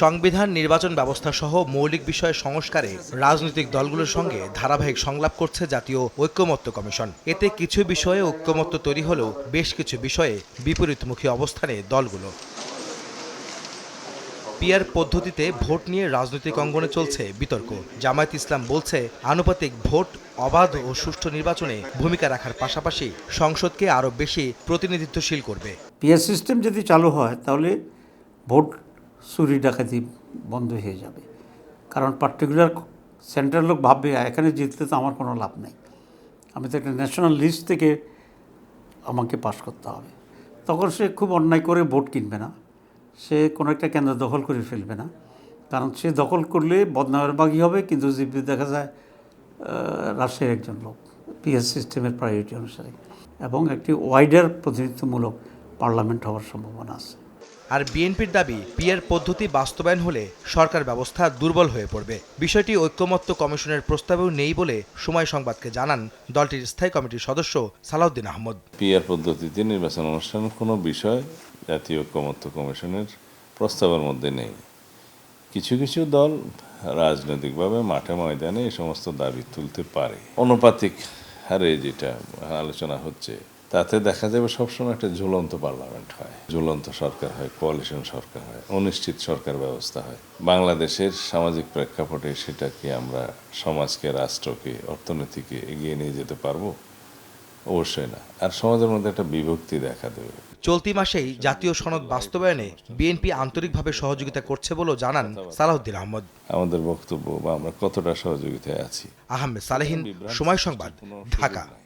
সংবিধান, নির্বাচন ব্যবস্থা সহ মৌলিক বিষয়ে সংস্কারে রাজনৈতিক দলগুলোর সঙ্গে ধারাবাহিক সংলাপ করছে জাতীয় ঐক্যমত্য কমিশন। এতে কিছু বিষয়ে ঐক্যমত্য তৈরি হলেও বেশ কিছু বিষয়ে বিপরীতমুখী অবস্থানে দলগুলো। পিয়ার পদ্ধতিতে ভোট নিয়ে রাজনৈতিক অঙ্গনে চলছে বিতর্ক। জামায়াত ইসলাম বলছে, আনুপাতিক ভোট অবাধ ও সুষ্ঠু নির্বাচনে ভূমিকা রাখার পাশাপাশি সংসদকে আরও বেশি প্রতিনিধিত্বশীল করবে। পিএস সিস্টেম যদি চালু হয়, তাহলে ভোট চুরি ডাকাতি বন্ধ হয়ে যাবে। কারণ পার্টিকুলার সেন্ট্রাল লোক ভাববে এখানে জিততে তো আমার কোনো লাভ নেই। আমি তো একটা ন্যাশনাল লিস্ট থেকে আমাকে পাশ করতে হবে। তখন সে খুব অন্যায় করে ভোট কিনবে না। সে কোনো একটা কেন্দ্র দখল করে ফেলবে না। কারণ সে দখল করলে বদনামের বাগি হবে, কিন্তু জিপি দেখা যায় রাশিয়ার একজন লোক, পিএস সিস্টেমের প্রায়োরিটি অনুসারে। এবং একটি ওয়াইডার প্রতিনিধিত্বমূলক পার্লামেন্ট হওয়ার সম্ভাবনা আছে। আর বিএনপির দাবি পিয়ার পদ্ধতি বাস্তবায়ন হলে সরকার ব্যবস্থা দুর্বল হয়ে পড়বে। বিষয়টি ঐক্যমত্য কমিশনের প্রস্তাবেও নেই বলে সময় সংবাদকে জানান দলটির স্থায়ী কমিটির সদস্য সালাউদ্দিন আহমদ। পিআর পদ্ধতিতে নির্বাচন অনুষ্ঠানের কোনো বিষয় জাতীয় ঐক্যমত্য কমিশনের প্রস্তাবের মধ্যে নেই। কিছু কিছু দল রাজনৈতিকভাবে মাঠে ময়দানে এই সমস্ত দাবি তুলতে পারে। অনুপাতিক হারে যেটা আলোচনা হচ্ছে তাতে দেখা যাবে সবসময় একটা ঝুলন্ত পার্লামেন্ট হয়। ঝুলন্ত সরকার হয় কোয়ালিশন সরকার হয় অনিশ্চিত সরকার ব্যবস্থা হয়। বাংলাদেশের সামাজিক প্রেক্ষাপটে সেটা কি আমরা সমাজকে রাষ্ট্রকে অর্থনীতিকে এগিয়ে নিয়ে যেতে পারব? অবশ্যই না। আর সমাজের মধ্যে একটা বিভক্তি দেখা দেবে। চলতি মাসেই জাতীয় সনদ বাস্তবায়নে বিএনপি আন্তরিকভাবে সহযোগিতা করছে বলেও জানান সালাউদ্দিন আহমদ। আমাদের বক্তব্য বা আমরা কতটা সহযোগিতায় আছি? আহমেদ সালেহিন সময় সংবাদ ঢাকা।